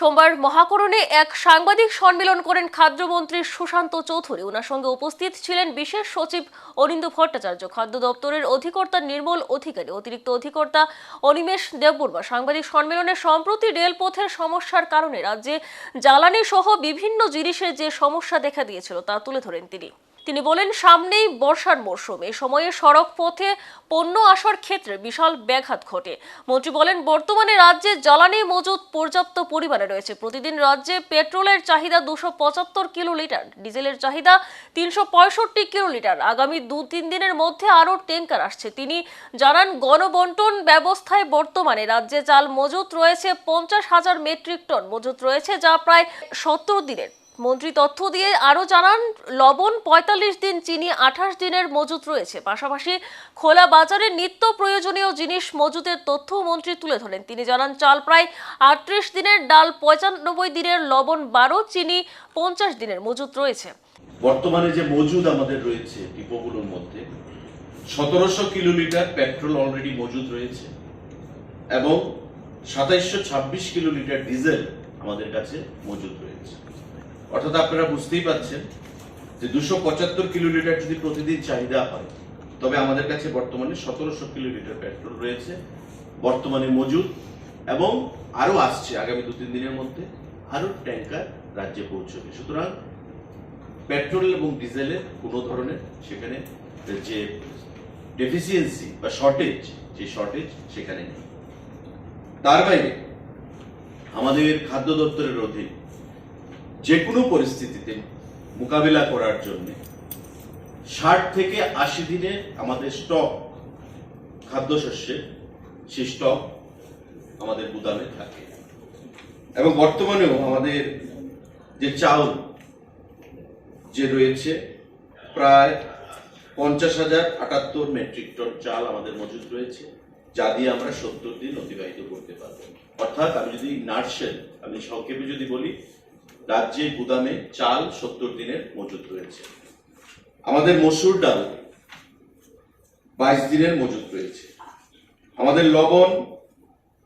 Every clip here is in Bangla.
সোমবার মহাকরণে এক সাংবাদিক সম্মেলন করেন খাদ্যমন্ত্রী সুশান্ত চৌধুরী। ওনার সঙ্গে উপস্থিত ছিলেন বিশেষ সচিব অরিন্দ ভট্টাচার্য, খাদ্য দপ্তরের অধিকর্তা নির্মল অধিকারী, অতিরিক্ত অধিকর্তা অনিমেষ দেববর্মা। সাংবাদিক সম্মেলনে সম্প্রতি রেলপথের সমস্যার কারণে রাজ্যে জ্বালানি সহ বিভিন্ন জিনিসের যে সমস্যা দেখা দিয়েছিল তা তুলে ধরেন তিনি। তিনি বলেন, সামনেই বর্ষার মরশুম। এই সময়ে সড়ক পথে পণ্য আসার ক্ষেত্রে বিশাল ব্যাঘাত ঘটে। মন্ত্রী বলেন, বর্তমানে রাজ্যে জ্বালানি মজুদ পর্যাপ্ত পরিমাণে রয়েছে। প্রতিদিন রাজ্যে পেট্রোলের চাহিদা দুশো পঁচাত্তর কিলো লিটার ডিজেলের চাহিদা তিনশো পঁয়ষট্টি কিলো লিটার আগামী দু তিন দিনের মধ্যে আরও ট্যাঙ্কার আসছে। তিনি জানান, গণবন্টন ব্যবস্থায় বর্তমানে রাজ্যে চাল মজুত রয়েছে পঞ্চাশ হাজার মেট্রিক টন। মজুত রয়েছে যা প্রায় সত্তর দিনের মন্ত্রী তথ্য দিয়ে আরও জানান, লবণ পঁয়তাল্লিশ দিন, চিনি আঠাশ দিনের মজুত রয়েছে। পাশাপাশি খোলা বাজারে নিত্য প্রয়োজনীয় জিনিস মজুতের তথ্য মন্ত্রী তুলে ধরেন। তিনি জানান, চাল প্রায় আটত্রিশ দিনের, ডাল পঁচানব্বই দিনের, লবণ বারো, চিনি পঞ্চাশ দিনের মজুত রয়েছে। বর্তমানে যে মজুদ আমাদের রয়েছে ডিপোগুলোর মধ্যে, সতেরোশো কিলোমিটার পেট্রোল অলরেডি মজুদ রয়েছে এবং সাতাইশশো ছাব্বিশ কিলোলিটার ডিজেল আমাদের কাছে মজুদ রয়েছে। অর্থাৎ আপনারা বুঝতেই পাচ্ছেন যে দুশো পঁচাত্তর কিলোলিটার যদি প্রতিদিন চাহিদা হয়, তবে আমাদের কাছে বর্তমানে সতেরোশো কিলোলিটার পেট্রোল রয়েছে, বর্তমানে মজুদ, এবং আরও আসছে আগামী দু তিন দিনের মধ্যে আরও ট্যাঙ্কার রাজ্যে পৌঁছবে। সুতরাং পেট্রোল এবং ডিজেলের কোনো ধরনের সেখানে যে ডেফিসিয়েন্সি বা শর্টেজ যে শর্টেজ সেখানে নেই। তার বাইরে আমাদের খাদ্য দপ্তরের অধীন যে কোনো পরিস্থিতিতে মোকাবিলা করার জন্য ষাট থেকে আশি দিনের আমাদের স্টক খাদ্যশস্যের সেই স্টক আমাদের গুদামে থাকে। এবং বর্তমানেও আমাদের যে চাউল যে রয়েছে, প্রায় পঞ্চাশ হাজার আটাত্তর মেট্রিক টন চাল আমাদের মজুদ রয়েছে, যা দিয়ে আমরা সত্তর দিন অতিবাহিত করতে পারব। অর্থাৎ আমি যদি নার্সেল, আমি সংক্ষেপে যদি বলি রাজ্যে গুদামে চাল সত্তর দিনের মজুদ রয়েছে। আমাদের মসুর ডাল বাইশ দিনের মজুদ রয়েছে। আমাদের লবণ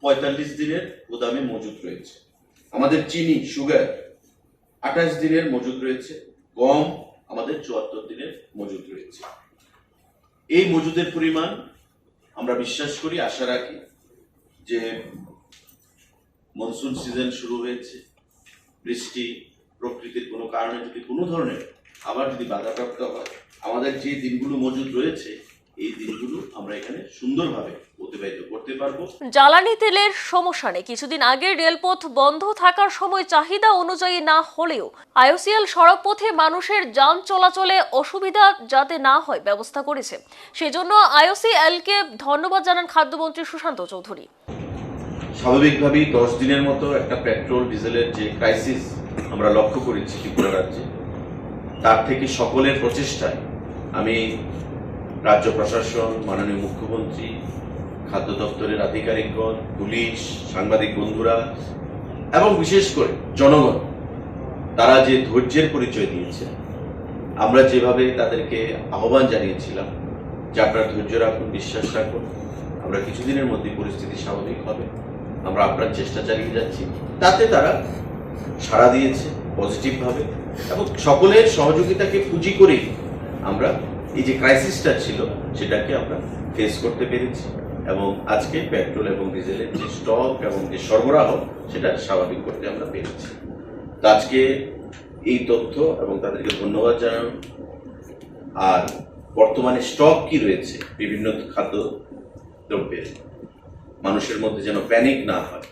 পঁয়তাল্লিশ দিনের গুদামে মজুদ রয়েছে। আমাদের চিনি, সুগার আঠাশ দিনের মজুদ রয়েছে। গম আমাদের চুয়াত্তর দিনের মজুদ রয়েছে। এই মজুদের পরিমাণ আমরা বিশ্বাস করি, আশা রাখি যে মনসুন সিজন শুরু হয়েছে। বৃষ্টি প্রকৃতির কোনো কারণে যদি কোনো ধরনের আবার যদি বাধাপ্রাপ্ত হয়, আমাদের যে দিনগুলো মজুদ রয়েছে, এই দিনগুলো আমরা এখানে সুন্দরভাবে অতিবাহিত করতে পারব। জ্বালানি তেলের সমস্যা নেই কিছুদিন আগে রেলপথ বন্ধ থাকার সময় চাহিদা অনুযায়ী না হলেও আইওসিএল সড়কপথে মানুষের যান চলাচলে অসুবিধা যাতে না হয় ব্যবস্থা করেছে। সেজন্য আইওসিএলকে ধন্যবাদ জানান খাদ্যমন্ত্রী সুশান্ত চৌধুরী। স্বাভাবিকভাবেই দশ দিনের মতো একটা পেট্রোল, ডিজেলের যে ক্রাইসিস আমরা লক্ষ্য করেছি ত্রিপুরা রাজ্যে, তার থেকে সকলের প্রচেষ্টায় আমি রাজ্য প্রশাসন, মাননীয় মুখ্যমন্ত্রী, খাদ্য দপ্তরের আধিকারিকগণ, পুলিশ, সাংবাদিক বন্ধুরা এবং বিশেষ করে জনগণ, তারা যে ধৈর্যের পরিচয় দিয়েছে আমরা যেভাবে তাদেরকে আহ্বান জানিয়েছিলাম যে আপনারা ধৈর্য রাখুন, বিশ্বাস রাখুন, আমরা কিছুদিনের মধ্যে পরিস্থিতি স্বাভাবিক হবে। আমরা আপনার চেষ্টা চালিয়ে যাচ্ছি। তাতে তারা সাড়া দিয়েছে পজিটিভ ভাবে, এবং সকলের সহযোগিতাকে পুঁজি করেই আমরা এই যে ক্রাইসিসটা ছিল, সেটাকে আমরা ফেস করতে পেরেছি। এবং আজকে পেট্রোল এবং ডিজেলের যে স্টক এবং যে সরবরাহ, সেটা স্বাভাবিক করতে আমরা পেরেছি। তো আজকে এই তথ্য এবং তাদেরকে ধন্যবাদ জানানো, আর বর্তমানে স্টক কি রয়েছে, বিভিন্ন খাদ্য দ্রব্যের মানুষের মধ্যে যেন প্যানিক না হয়।